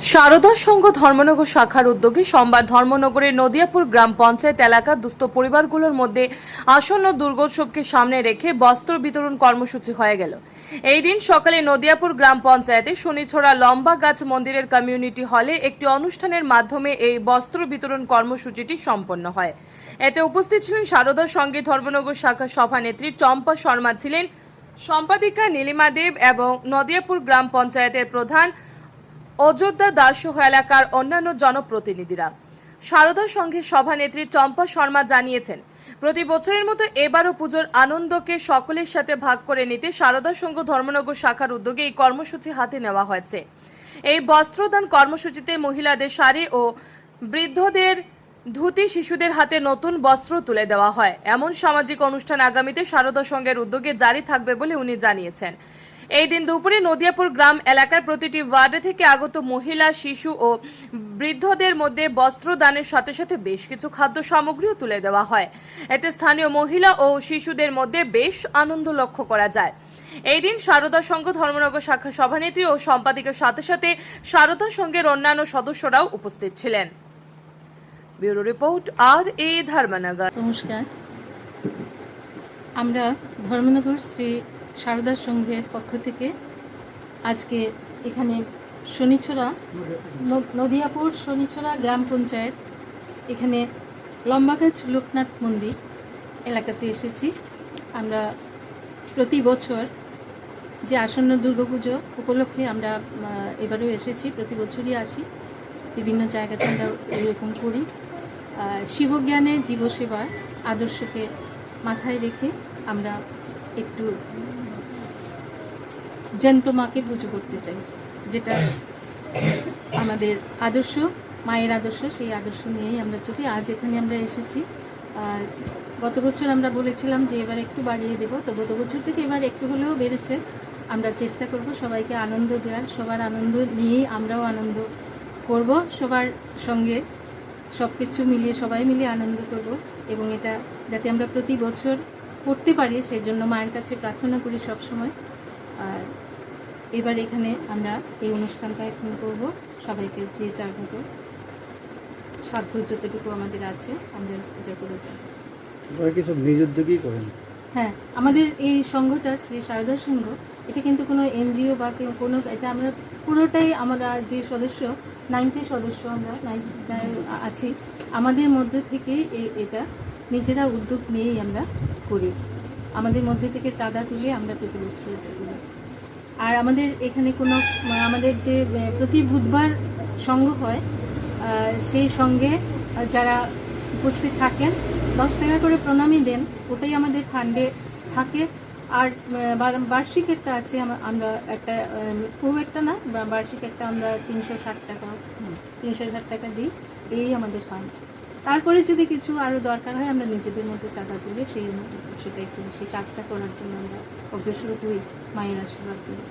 শারদা সংঘ ধর্মনগর শাখার উদ্যোগে সোমবার ধর্মনগরের নদিয়াপুর গ্রাম পঞ্চায়েত এলাকার দুস্থ পরিবারগুলোর মধ্যে আসন্ন দুর্গোৎসবকে সামনে রেখে বস্ত্র বিতরণ কর্মসূচি হয়ে গেল। এই দিন সকালে নদিয়াপুর গ্রাম পঞ্চায়েতে শনিছড়া লম্বা গাছ মন্দিরের কমিউনিটি হলে একটি অনুষ্ঠানের মাধ্যমে এই বস্ত্র বিতরণ কর্মসূচিটি সম্পন্ন হয়। এতে উপস্থিত ছিলেন শারদা সঙ্গে ধর্মনগর শাখা সভানেত্রী চম্পা শর্মা ছিলেন, সম্পাদিকা নীলিমা দেব এবং নদিয়াপুর গ্রাম পঞ্চায়েতের প্রধান অযোধ্যা দাসসহ এলাকার অন্যান্য জনপ্রতিনিধিরা। শারদা সংঘের সভানেত্রী চম্পা শর্মা জানিয়েছেন, প্রতি বছরের মতো এবারও পুজোর আনন্দকে সকলের সাথে ভাগ করে নিতে শারদা সংঘ ধর্মনগর শাখার উদ্যোগে এই কর্মসূচি হাতে নেওয়া হয়েছে। এই বস্ত্রদান কর্মসূচিতে মহিলাদের শাড়ি ও বৃদ্ধদের ধুতি শিশুদের হাতে নতুন বস্ত্র তুলে দেওয়া হয়। এমন সামাজিক অনুষ্ঠান আগামীতে শারদা সংঘের উদ্যোগে জারি থাকবে বলে উনি জানিয়েছেন। এই দিন দুপুরে নদিয়াপুর গ্রাম এলাকার প্রতিটি ওয়ার্ডে থেকে আগত মহিলা, শিশু ও বৃদ্ধদের মধ্যে বস্ত্র দানের সাথে সাথে বেশ কিছু খাদ্য সামগ্রীও তুলে দেওয়া হয়। এতে স্থানীয় মহিলা ও শিশুদের মধ্যে বেশ আনন্দ লক্ষ্য করা যায়। এই দিন শারদা সংঘ ধর্মনগর শাখা সভানেত্রী ও সম্পাদিকের সাথে সাথে শারদা সংঘের অন্যান্য সদস্যরাও উপস্থিত ছিলেন। ব্যুরো রিপোর্ট, আর এ ধর্মনগর। নমস্কার। আমরা ধর্মনগর শ্রী সারদা সংঘের পক্ষ থেকে আজকে এখানে শনিছড়া নদিয়াপুর শনিছড়া গ্রাম পঞ্চায়েত, এখানে লম্বাগাছ লোকনাথ মন্দির এলাকাতে এসেছি। আমরা প্রতি বছর যে আসন্ন দুর্গাপুজো উপলক্ষে আমরা এবারেও এসেছি, প্রতি বছরই আসি। বিভিন্ন জায়গাতে আমরা এরকম করি। শিবজ্ঞানে জীবসেবার আদর্শকে মাথায় রেখে আমরা একটু জ্যান্ত মাকে পুজো করতে চাই। যেটা আমাদের আদর্শ, মায়ের আদর্শ, সেই আদর্শ নিয়েই আমরা চলি। আজ এখানে আমরা এসেছি। আর গত বছর আমরা বলেছিলাম যে এবার একটু বাড়িয়ে দেবো, তো গত বছর থেকে এবার একটু হলেও বেড়েছে। আমরা চেষ্টা করব সবাইকে আনন্দ দেওয়ার, সবার আনন্দ নিয়েই আমরাও আনন্দ করব, সবার সঙ্গে সব কিছু মিলিয়ে, সবাই মিলে আনন্দ করব। এবং এটা যাতে আমরা প্রতি বছর করতে পারি, সেই জন্য মায়ের কাছে প্রার্থনা করি সব সময় আর এবার এখানে আমরা এই অনুষ্ঠানটা এখন করব। সবাইকে যে যার মতো সাধ্য যতটুকু আমাদের আছে আমরা এটা করে যাব। ওরা কি সব নিজ উদ্যোগেই করেন? হ্যাঁ আমাদের এই সংঘটা শ্রী শারদা সংঘ এটা কিন্তু কোনো এনজিও বা কেউ কোনো এটা আমরা পুরোটাই আমরা যে সদস্য নাইনটি সদস্য আমরা নাইনটি আছি আমাদের মধ্যে থেকেই এটা নিজেরা উদ্যোগ নিয়েই আমরা করি। আমাদের মধ্যে থেকে চাঁদা তুলে আমরা প্রতি বছর আর আমাদের এখানে কোনো মানে আমাদের যে প্রতি বুধবার সঙ্গ হয় সেই সঙ্গে যারা উপস্থিত থাকেন, দশ টাকা করে প্রণামী দেন, ওটাই আমাদের ফান্ডে থাকে। আর বার্ষিক একটা আছে আমরা একটা খুব একটা না বার্ষিক একটা আমরা তিনশো ষাট টাকা, তিনশো ষাট টাকা দিই, এই আমাদের ফান্ড তারপরে যদি কিছু আরও দরকার হয়, আমরা নিজেদের মধ্যে চাঁদা তুলে সেই সেটাই করি সেই কাজটা করার জন্য আমরা অগ্রসর হই মায়ের আশীর্বাদ করি